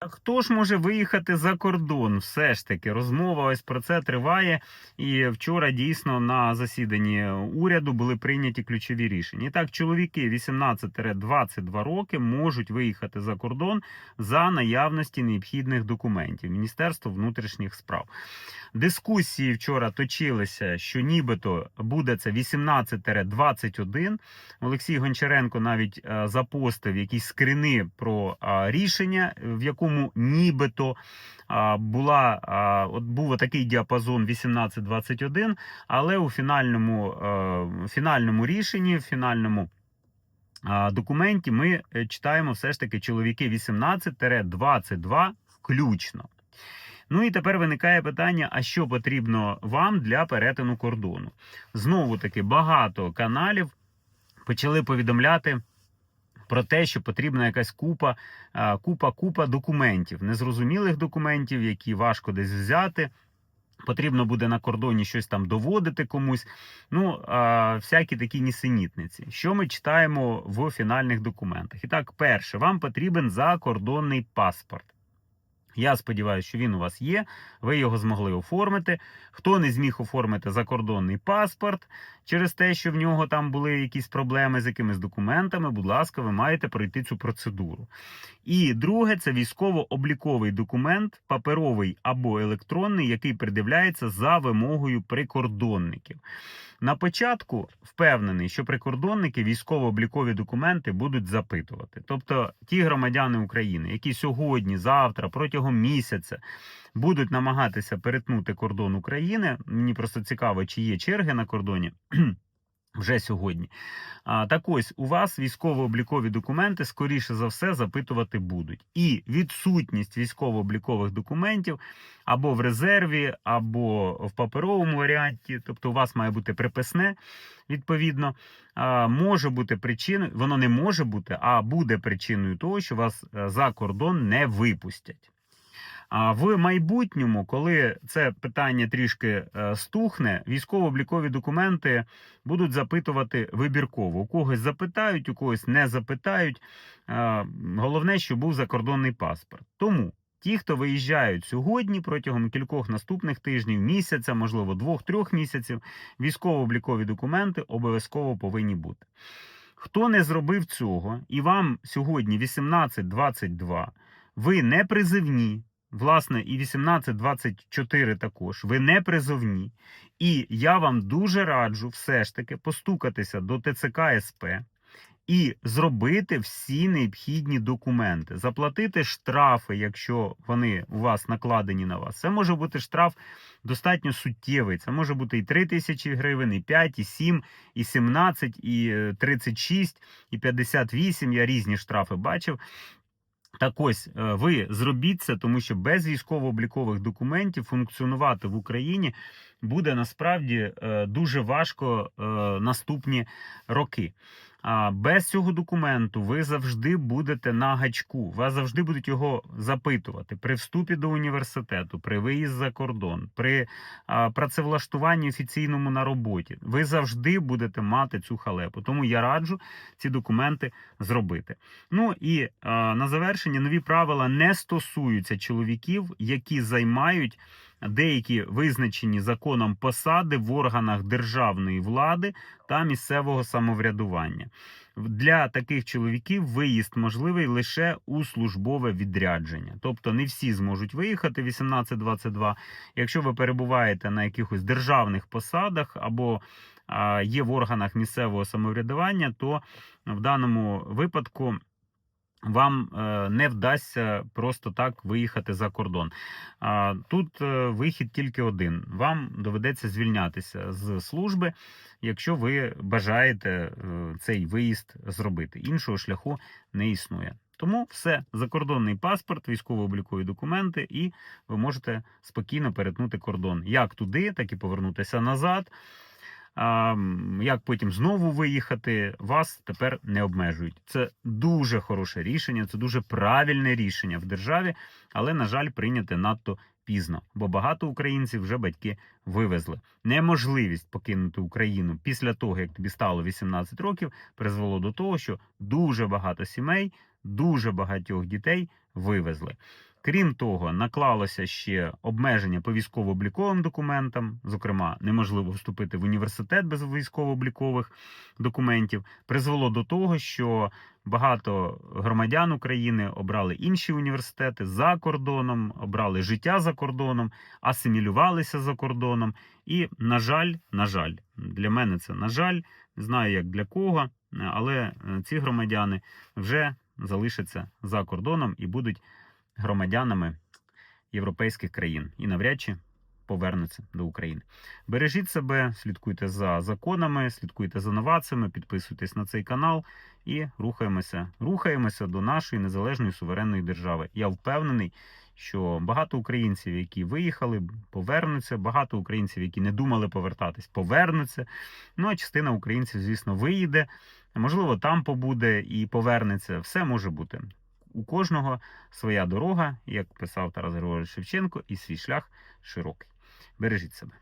Хто ж може виїхати за кордон? Все ж таки, розмова ось про це триває. І вчора дійсно на засіданні уряду були прийняті ключові рішення. І так, чоловіки 18-22 роки можуть виїхати за кордон за наявності необхідних документів Міністерства внутрішніх справ. Дискусії вчора точилися, що нібито буде це 18-21. Олексій Гончаренко навіть е, запостив якісь скрини про е, рішення, в якому нібито е, була от був такий діапазон 18-21, але у фінальному, е, фінальному рішенні, в фінальному документі ми е, читаємо все ж таки чоловіки 18-22 включно. Ну і тепер виникає питання: а що потрібно вам для перетину кордону? Знову таки багато каналів почали повідомляти. Про те, що потрібна якась купа, купа, купа документів, незрозумілих документів, які важко десь взяти. Потрібно буде на кордоні щось там доводити комусь. Ну, а, всякі такі нісенітниці. Що ми читаємо в фінальних документах? І так, перше, вам потрібен закордонний паспорт. Я сподіваюся, що він у вас є. Ви його змогли оформити. Хто не зміг оформити закордонний паспорт через те, що в нього там були якісь проблеми з якимись документами, будь ласка, ви маєте пройти цю процедуру. І друге, це військово-обліковий документ, паперовий або електронний, який придивляється за вимогою прикордонників. На початку впевнений, що прикордонники військово-облікові документи будуть запитувати. Тобто ті громадяни України, які сьогодні, завтра, протягом місяця будуть намагатися перетнути кордон України. Мені просто цікаво, чи є черги на кордоні. Вже сьогодні. А, так ось у вас військово-облікові документи, скоріше за все, запитувати будуть. І відсутність військово-облікових документів або в резерві, або в паперовому варіанті, тобто у вас має бути приписне, відповідно, а, може бути причиною, воно не може бути, а буде причиною того, що вас е, за кордон не випустять. А в майбутньому, коли це питання трішки е, стухне, військово-облікові документи будуть запитувати вибірково. У когось запитають, у когось не запитають. Е, Головне, що був закордонний паспорт. Тому ті, хто виїжджають сьогодні протягом кількох наступних тижнів, місяця, можливо, двох-трьох місяців, військово-облікові документи обов'язково повинні бути. Хто не зробив цього, і вам сьогодні 18-22, ви не призивні, власне, і 18-24 також, ви не призовні. І я вам дуже раджу все ж таки постукатися до ТЦК СП і зробити всі необхідні документи, заплатити штрафи, якщо вони у вас накладені на вас. Це може бути штраф достатньо суттєвий. Це може бути і 3 тисячі гривень, і 5, і 7, і 17, і е, 36, і 58. Я різні штрафи бачив. Так ось е, ви зробіть це, тому що без військово-облікових документів функціонувати в Україні буде насправді е, дуже важко е, наступні роки. Без цього документу ви завжди будете на гачку. Вас завжди будуть його запитувати при вступі до університету, при виїзд за кордон, при працевлаштуванні офіційному на роботі. Ви завжди будете мати цю халепу. Тому я раджу ці документи зробити. Ну і на завершення нові правила не стосуються чоловіків, які займають деякі визначені законом посади в органах державної влади та місцевого самоврядування. Для таких чоловіків виїзд можливий лише у службове відрядження. Тобто не всі зможуть виїхати 18-22. Якщо ви перебуваєте на якихось державних посадах або є в органах місцевого самоврядування, то в даному випадку вам е, не вдасться просто так виїхати за кордон. Тут е, вихід тільки один: вам доведеться звільнятися з служби, якщо ви бажаєте е, цей виїзд зробити. Іншого шляху не існує. Тому все, закордонний паспорт, військово-облікові документи, і ви можете спокійно перетнути кордон як туди, так і повернутися назад. Як потім знову виїхати, вас тепер не обмежують. Це дуже хороше рішення, це дуже правильне рішення в державі, але, на жаль, прийняте надто пізно, бо багато українців вже батьки вивезли. Неможливість покинути Україну після того, як тобі стало 18 років, призвело до того, що дуже багато сімей, дуже багатьох дітей вивезли. Крім того, наклалося ще обмеження по військово-обліковим документам. Зокрема, неможливо вступити в університет без військово-облікових документів. Призвело до того, що багато громадян України обрали інші університети за кордоном, обрали життя за кордоном, асимілювалися за кордоном. І, на жаль, на жаль, для мене це на жаль, не знаю як для кого, але е, ці громадяни вже залишаться за кордоном і будуть громадянами європейських країн і навряд чи повернуться до України. Бережіть себе, слідкуйте за законами, слідкуйте за новациями, підписуйтесь на цей канал і рухаємося, рухаємося до нашої незалежної суверенної держави. Я впевнений, що багато українців, які виїхали, повернуться. Багато українців, які не думали повертатись, повернуться. Ну а частина українців, звісно, виїде. Можливо, там побуде і повернеться. Все може бути. У кожного своя дорога, як писав Тарас Григорович Шевченко, і свій шлях широкий. Бережіть себе.